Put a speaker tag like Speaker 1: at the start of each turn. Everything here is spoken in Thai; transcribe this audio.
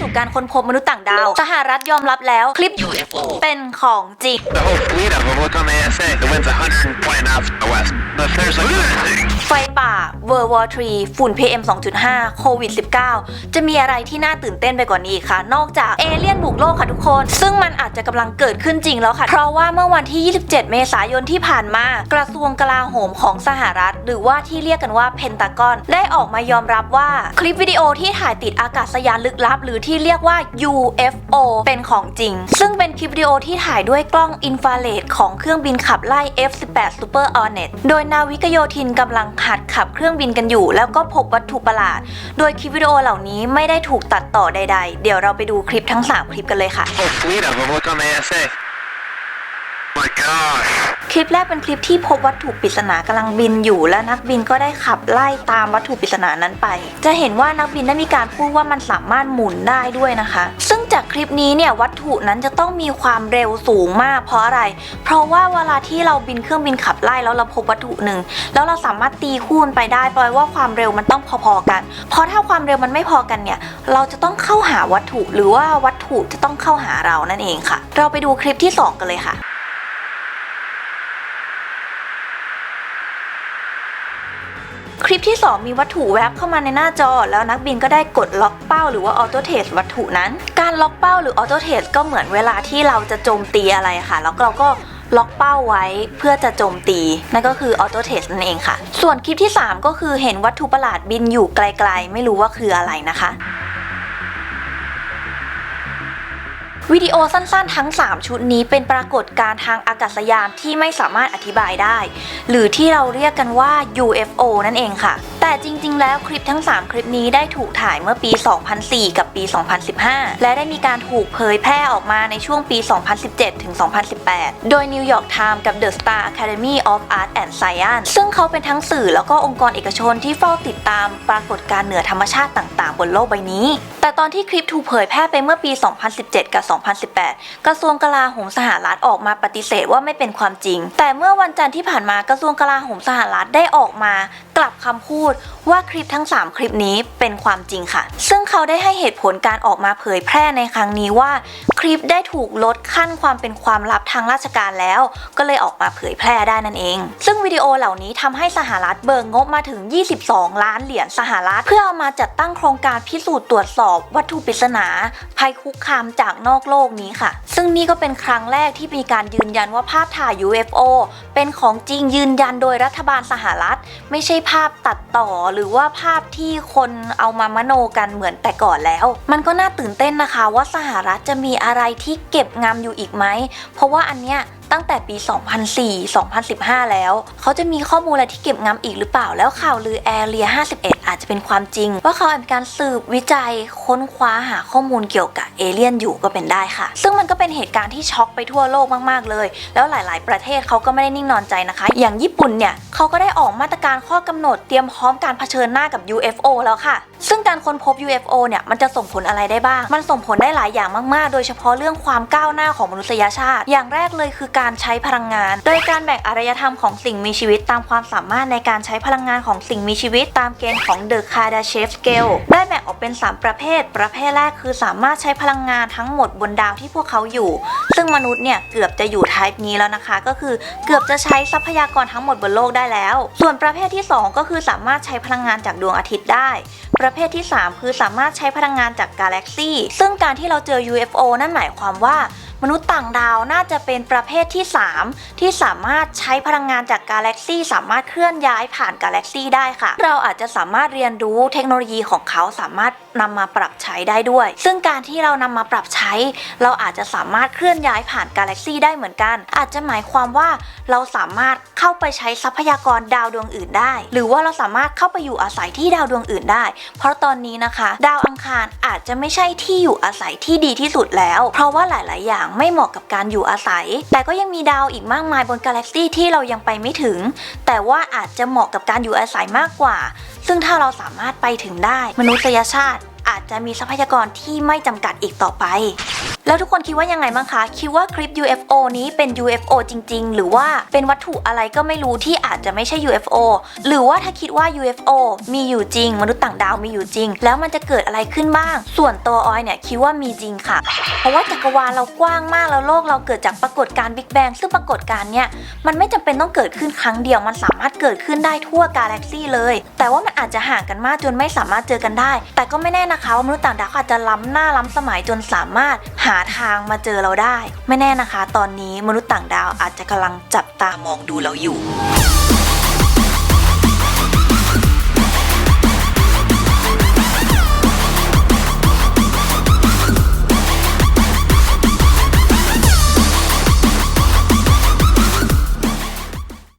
Speaker 1: สู่การค้นพบมนุษย์ต่างดาว สหรัฐยอมรับแล้วคลิป
Speaker 2: UFO
Speaker 1: เป็นของจริง
Speaker 3: The whole fleet of them look on the ASA. The wind's 120 knots to the west. If there's a lunatic,
Speaker 1: ไฟป่า World War 3 ฝุ่น PM 2.5 โควิด 19 จะมีอะไรที่น่าตื่นเต้นไปกว่านี้อีกคะนอกจากเอเลี่ยนบุกโลกค่ะทุกคน ซึ่งมันอาจจะกำลังเกิดขึ้นจริงแล้วค่ะ เพราะว่าเมื่อวันที่ 27 เมษายนที่ผ่านมา กระทรวงกลาโหมของสหรัฐ หรือว่าที่เรียกกันว่าเพนตากอน ได้ออกมายอมรับว่าคลิปวิดีโอที่ถ่ายติดอากาศยานลึกลับ หรือที่เรียกว่า UFO เป็นของจริง ซึ่งเป็นคลิปวิดีโอที่ถ่ายด้วยกล้องอินฟราเรดของเครื่องบินขับไล่ F-18 Super Hornet โดยนาวิกโยธินกำลังหัดขับเครื่องบินกันอยู่ แล้วก็พบวัตถุประหลาด โดยคลิปวิดีโอเหล่านี้ไม่ได้ถูกตัดต่อใด ๆ เดี๋ยวเราไปดูคลิปทั้ง 3 คลิปกันเลยค่ะ
Speaker 3: whole fleet of them look on the ASA. My gosh.
Speaker 1: คลิปแรกเป็นคลิปที่พบวัตถุปริศนากำลังบินอยู่และนักบินก็ได้ขับไล่ตามวัตถุปริศนานั้นไป จะเห็นว่านักบินได้มีการพูดว่ามันสามารถหมุนได้ด้วยนะคะ ซึ่งจากคลิปนี้เนี่ยวัตถุนั้นจะต้องมีความเร็วสูงมาก เพราะอะไร เพราะว่าเวลาที่เราบินเครื่องบินขับไล่แล้วเราพบวัตถุหนึ่งแล้วเราสามารถตีคูณไปได้แปลว่าความเร็วมันต้องพอๆกัน เพราะถ้าความเร็วมันไม่พอกันเนี่ยเราจะต้องเข้าหาวัตถุ หรือว่าวัตถุจะต้องเข้าหาเรานั่นเองค่ะ เราไปดูคลิปที่สองกันเลยค่ะ ลิปที่ 2 มีวัตถุแวบเข้ามาในหน้าจอ แล้วนักบินก็ได้กดล็อกเป้าหรือว่าออโตเทสวัตถุนั้น การล็อกเป้าหรือออโตเทสก็เหมือนเวลาที่เราจะโจมตีอะไรค่ะ แล้วเราก็ล็อกเป้าไว้เพื่อจะโจมตี นั่นก็คือออโตเทสนั่นเองค่ะ ส่วนคลิปที่ 3 ก็คือเห็นวัตถุประหลาดบินอยู่ไกลๆ ไม่รู้ว่าคืออะไรนะคะ วิดีโอสั้นๆ ทั้ง 3 ชุดนี้เป็นปรากฏการณ์ทางอากาศยานที่ไม่สามารถอธิบายได้ หรือที่เราเรียกกันว่า UFO นั่นเองค่ะ แต่จริงๆ แล้วคลิปทั้ง 3 คลิปนี้ได้ถูกถ่ายเมื่อปี 2004 กับปี 2015 และได้มีการถูกเผยแพร่ออกมาในช่วงปี 2017 ถึง 2018 โดย New York Times กับ The Star Academy of Art and Science ซึ่งเขาเป็นทั้งสื่อแล้วก็องค์กรเอกชนที่เฝ้าติดตามปรากฏการณ์เหนือธรรมชาติต่างๆ บนโลกใบนี้ แต่ตอนที่คลิปถูกเผยแพร่ไปเมื่อปี 2017 กับ2018 กระทรวงกลาโหมสหรัฐออกมาปฏิเสธว่าไม่เป็นความจริง แต่เมื่อวันจันทร์ที่ผ่านมากระทรวงกลาโหมสหรัฐได้ออกมากลับคำพูดว่าคลิปทั้ง 3 คลิปนี้เป็นความจริงค่ะ ซึ่ง เขาได้ให้เหตุผลการออกมาเผยแพร่ในครั้งนี้ว่า คลิปได้ถูกลดขั้นความเป็นความลับทางราชการแล้ว ก็เลยออกมาเผยแพร่ได้นั่นเอง ซึ่งวิดีโอเหล่านี้ทำให้สหรัฐเบิกงบมาถึง 22 ล้านเหรียญสหรัฐ เพื่อเอามาจัดตั้งโครงการพิสูจน์ตรวจสอบวัตถุปริศนา ภัยคุกคามจากนอกโลกนี้ค่ะ ซึ่งนี่ก็เป็นครั้งแรกที่มีการยืนยันว่าภาพถ่าย UFO เป็นของจริงยืนยันโดยรัฐบาลสหรัฐ ไม่ใช่ภาพตัดต่อหรือว่าภาพที่คนเอามามโนกันเหมือนแต่ก่อนแล้ว มันก็น่าตื่นเต้นนะคะว่าสหรัฐจะมีอะไรที่เก็บงำอยู่อีกไหม เพราะว่าอันเนี้ย ตั้งแต่ปี 2004 2015 แล้ว เขาจะมีข้อมูลอะไรที่เก็บงำอีกหรือเปล่า แล้วข่าวลือแอเรีย 51 อาจจะเป็นความจริง ว่าเขาอาจเป็นการสืบวิจัยค้นคว้าหาข้อมูลเกี่ยวกับเอเลี่ยนอยู่ก็เป็นได้ค่ะ ซึ่งมันก็เป็นเหตุการณ์ที่ช็อกไปทั่วโลกมากๆเลย แล้วหลาย ๆ ประเทศเขาก็ไม่ได้นิ่งนอนใจนะคะ อย่างญี่ปุ่นเนี่ยเขาก็ได้ออกมาตรการข้อกำหนดเตรียมพร้อมการเผชิญหน้ากับ UFO แล้วค่ะ ซึ่งการค้นพบ UFO เนี่ยมันจะส่งผลอะไรได้บ้าง มันส่งผลได้หลายอย่างมาก ๆ โดยเฉพาะเรื่องความก้าวหน้าของมนุษยชาติ อย่างแรกเลยคือการการใช้พลังงาน โดยการแบ่งอารยธรรมของสิ่งมีชีวิตตามความสามารถในการใช้พลังงานของสิ่งมีชีวิตตามเกณฑ์ของ The Kardashev Scale ได้แบ่งออกเป็น 3 ประเภท ประเภทแรกคือสามารถใช้พลังงานทั้งหมดบนดาวที่พวกเขาอยู่ ซึ่งมนุษย์เนี่ยเกือบจะอยู่ไทป์นี้แล้วนะคะ ก็คือเกือบจะใช้ทรัพยากรทั้งหมดบนโลกได้แล้ว ส่วนประเภทที่ 2 ก็คือสามารถใช้พลังงานจากดวงอาทิตย์ได้ ประเภทที่ 3 คือสามารถใช้พลังงานจากกาแล็กซี่ซึ่งการที่เราเจอ UFO นั่นหมายความว่า มนุษย์ต่างดาวน่าจะเป็นประเภทที่ 3 ที่สามารถใช้พลังงานจากกาแล็กซี่สามารถเคลื่อนย้ายผ่านกาแล็กซี่ได้ค่ะ เราอาจจะสามารถเรียนรู้เทคโนโลยีของเขาสามารถนำมาปรับใช้ได้ด้วย ซึ่งการที่เรานำมาปรับใช้ เราอาจจะสามารถเคลื่อนย้ายผ่านกาแล็กซี่ได้เหมือนกัน อาจจะหมายความว่าเราสามารถเข้าไปใช้ทรัพยากรดาวดวงอื่นได้ หรือว่าเราสามารถเข้าไปอยู่อาศัยที่ดาวดวงอื่นได้ เพราะตอนนี้นะคะ ดาวอังคารอาจจะไม่ใช่ที่อยู่อาศัยที่ดีที่สุดแล้ว เพราะว่าหลาย ๆ อย่างไม่เหมาะกับการอยู่อาศัย แต่ก็ยังมีดาวอีกมากมายบนกาแล็กซี่ที่เรายังไปไม่ถึง แต่ว่าอาจจะเหมาะกับการอยู่อาศัยมากกว่า ซึ่งถ้าเราสามารถไปถึงได้ มนุษยชาติอาจจะมีทรัพยากรที่ไม่จำกัดอีกต่อไปแล้วทุกคนคิดว่ายังไงบ้างคะ คิดว่าคลิป UFO นี้เป็น UFO จริง ๆ หรือว่าเป็นวัตถุอะไรก็ไม่รู้ที่อาจจะไม่ใช่ UFO หรือว่าถ้าคิดว่า UFO มีอยู่จริง มนุษย์ต่างดาวมีอยู่จริง แล้วมันจะเกิดอะไรขึ้นบ้าง ส่วนตัวออยเนี่ยคิดว่ามีจริงค่ะ เพราะว่าจักรวาลเรากว้างมากแล้วโลกเราเกิดจากปรากฏการณ์บิ๊กแบงซึ่งปรากฏการณ์เนี่ยมันไม่จำเป็นต้องเกิดขึ้นครั้งเดียวมันสามารถเกิดขึ้นได้ทั่วกาแล็กซี่เลย แต่ว่ามันอาจจะห่างกันมากจนไม่สามารถเจอกันได้ แต่ก็ไม่แน่นะคะว่ามนุษย์ต่างดาวอาจจะล้ำหน้าล้ำสมัยจนสามารถหาทางมาเจอเราได้ ไม่แน่นะคะ ตอนนี้มนุษย์ต่างดาวอาจจะกำลังจับตามองดูเราอยู่